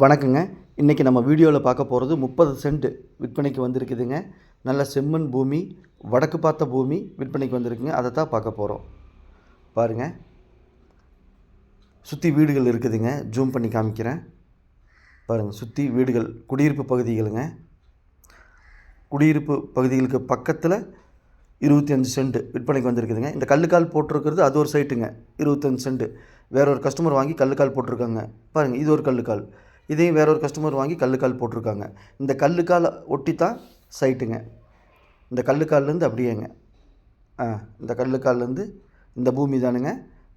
வணக்கங்க. இன்றைக்கி நம்ம வீடியோவில் பார்க்க போகிறது முப்பது சென்ட் விற்பனைக்கு வந்திருக்குதுங்க. நல்ல செம்மண் பூமி வடக்கு பார்த்த பூமி விற்பனைக்கு வந்திருக்குங்க. அதை தான் பார்க்க போகிறோம் பாருங்கள் சுற்றி வீடுகள் இருக்குதுங்க. ஜூம் பண்ணி காமிக்கிறேன். பாருங்கள் சுற்றி வீடுகள் குடியிருப்பு பகுதிகளுங்க. குடியிருப்பு பகுதிகளுக்கு பக்கத்தில் இருபத்தி அஞ்சு சென்ட் விற்பனைக்கு வந்திருக்குதுங்க. இந்த கல்லுக்கால் போட்டிருக்கிறது அது ஒரு சைட்டுங்க. இருபத்தஞ்சு சென்ட். வேற ஒரு கஸ்டமர் வாங்கி கல்லுக்கால் போட்டிருக்காங்க. பாருங்கள் இது ஒரு கல்லுக்கால். இதையும் வேற ஒரு கஸ்டமர் வாங்கி கல்லுக்கால் போட்டிருக்காங்க. இந்த கல்லுக்கால் ஒட்டி தான் சைட்டுங்க இந்த கல்லுக்கால்லேருந்து அப்படியேங்க. ஆ இந்த கல்லுக்கால்லேருந்து இந்த பூமி தானுங்க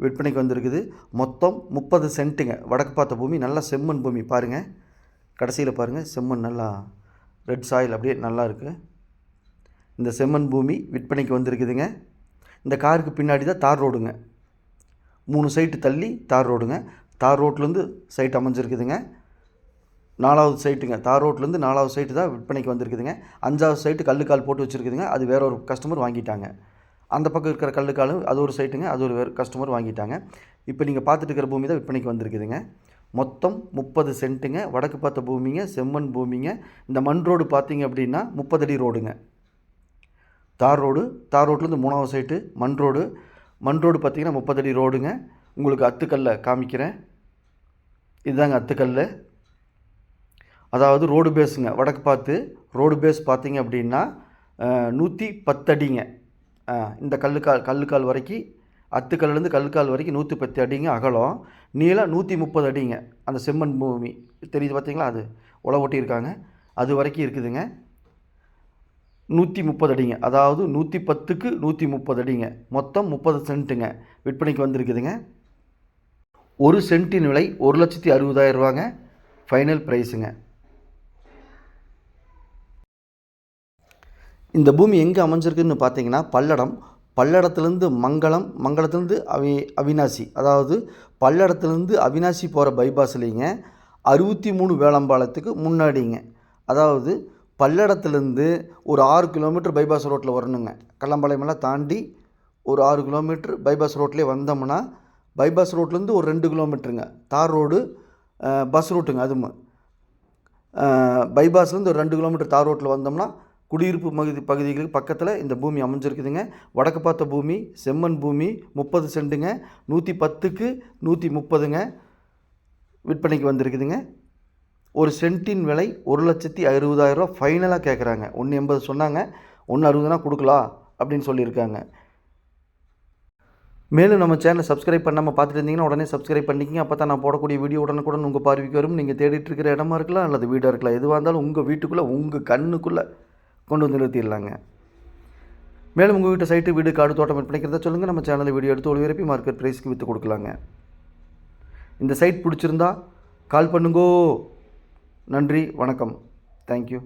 விற்பனைக்கு வந்திருக்குது. மொத்தம் முப்பது சென்ட்டுங்க வடக்கு பார்த்த பூமி நல்லா செம்மண் பூமி. பாருங்கள் கடைசியில் பாருங்கள் செம்மண் நல்லா ரெட் சாயில் அப்படியே நல்லா இருக்குது இந்த செம்மண் பூமி விற்பனைக்கு வந்திருக்குதுங்க. இந்த காருக்கு பின்னாடி தான் தார் ரோடுங்க. மூணு சைட்டு தள்ளி தார் ரோடுங்க. தார் ரோட்லேருந்து சைட் அமைஞ்சிருக்குதுங்க. நாலாவது சைட்டுங்க. தார் ரோட்லேருந்து நாலாவது சைட்டு தான் விற்பனைக்கு வந்திருக்குதுங்க. அஞ்சாவது சைட்டு கல்லுக்கால் போட்டு வச்சுருக்குதுங்க. அது வேற ஒரு கஸ்டமர் வாங்கிட்டாங்க. அந்த பக்கம் இருக்கிற கல்லுக்காலும் அது ஒரு சைட்டுங்க. அது ஒரு வேறு கஸ்டமர் வாங்கிட்டாங்க. இப்போ நீங்கள் பார்த்துட்டு இருக்கிற பூமி தான் விற்பனைக்கு வந்திருக்குதுங்க. மொத்தம் முப்பது சென்ட்டுங்க. வடக்கு பார்த்த பூமிங்க செம்மண் பூமிங்க. இந்த மண் ரோடு பார்த்தீங்க அப்படின்னா முப்பது அடி ரோடுங்க. தார் ரோடு தார் ரோட்லேருந்து மூணாவது சைட்டு மண் ரோடு. மண் ரோடு பார்த்தீங்கன்னா முப்பது அடி ரோடுங்க. உங்களுக்கு அத்துக்கல்லை காமிக்கிறேன். இதுதாங்க அத்துக்கல் அதாவது ரோடு பேஸுங்க. வடக்கு பார்த்து ரோடு பேஸ் பார்த்தீங்க அப்படின்னா நூற்றி பத்தடிங்க. இந்த கல்லுக்கால் கல்லுக்கால் வரைக்கும் அத்துக்கல்லேருந்து கல்லுக்கால் வரைக்கும் நூற்றி பத்து அடிங்க அகலம். நீளம் நூற்றி முப்பது அடிங்க. அந்த செம்மண் பூமி. தெரியுது பார்த்தீங்களா அது? உழவு ஒட்டியிருக்காங்க அது வரைக்கும் இருக்குதுங்க. நூற்றி முப்பது அடிங்க. அதாவது நூற்றி பத்துக்கு நூற்றி முப்பது அடிங்க. மொத்தம் முப்பது சென்ட்டுங்க. விற்பனைக்கு வந்திருக்குதுங்க. ஒரு சென்ட்டின் விலை ஒரு லட்சத்தி அறுபதாயிரம் ரூபாங்க. ஃபைனல் ப்ரைஸுங்க. இந்த பூமி எங்கே அமைஞ்சிருக்குன்னு பார்த்தீங்கன்னா பல்லடம் பல்லடத்துலேருந்து மங்களம் மங்களத்துலேருந்து அவி அவினாசி அதாவது பல்லடத்துலேருந்து அவினாசி போகிற பைபாஸ்லேங்க அறுபத்தி மூணு வேளம்பாலத்துக்கு முன்னாடிங்க. அதாவது பல்லடத்துலேருந்து ஒரு ஆறு கிலோமீட்டர் பைபாஸ் ரோட்டில் வரணுங்க. கல்லம்பாளையமெல்லாம் தாண்டி ஒரு ஆறு கிலோமீட்டர் பைபாஸ் ரோட்லேயே வந்தோம்னா பைபாஸ் ரோட்லேருந்து ஒரு ரெண்டு கிலோமீட்டருங்க. தார் ரோடு பஸ் ரூட்டுங்க அதுவும். பைபாஸ்லேருந்து ஒரு ரெண்டு கிலோமீட்டர் தார் ரோட்டில் வந்தோம்னா குடியிருப்பு பகுதி பகுதிகளுக்கு பக்கத்தில் இந்த பூமி அமைஞ்சிருக்குதுங்க. வடக்கு பார்த்த பூமி செம்மண் பூமி முப்பது சென்ட்டுங்க நூற்றி பத்துக்கு நூற்றி முப்பதுங்க விற்பனைக்கு வந்திருக்குதுங்க. ஒரு சென்ட்டின் விலை ஒரு லட்சத்தி அறுபதாயிரரூவா ஃபைனலாக கேட்குறாங்க ஒன்று எண்பது சொன்னாங்க. ஒன்று அறுபதுனா கொடுக்கலாம் அப்படின்னு சொல்லியிருக்காங்க. மேலும் நம்ம சேனலை சப்ஸ்கிரைப் பண்ணாமல் பார்த்துட்டு இருந்தீங்கன்னா உடனே சப்ஸ்கிரைப் பண்ணிக்கிங்க. அப்போ தான் நான் போடக்கூடிய வீடியோ உடனுக்குடன் உங்கள் பார்வைக்கு வரும். நீங்கள் தேடிட்டு இருக்கிற இடமா இருக்கலாம் அல்லது வீடாக இருக்கலாம். எதுவாக இருந்தாலும் உங்கள் வீட்டுக்குள்ளே உங்கள் கண்ணுக்குள்ளே கொண்டு வந்து நிறுத்திடலாங்க. மேலும் உங்கள் வீட்டு சைட்டு வீடு காடு தோட்டம் விற்பனைக்கிறதா சொல்லுங்கள் நம்ம சேனலில் வீடியோ எடுத்து ஒளிபரப்பி மார்க்கெட் ப்ரைஸ்க்கு விற்று கொடுக்கலாங்க. இந்த சைட் பிடிச்சிருந்தா கால் பண்ணுங்கோ. நன்றி வணக்கம். தேங்க்யூ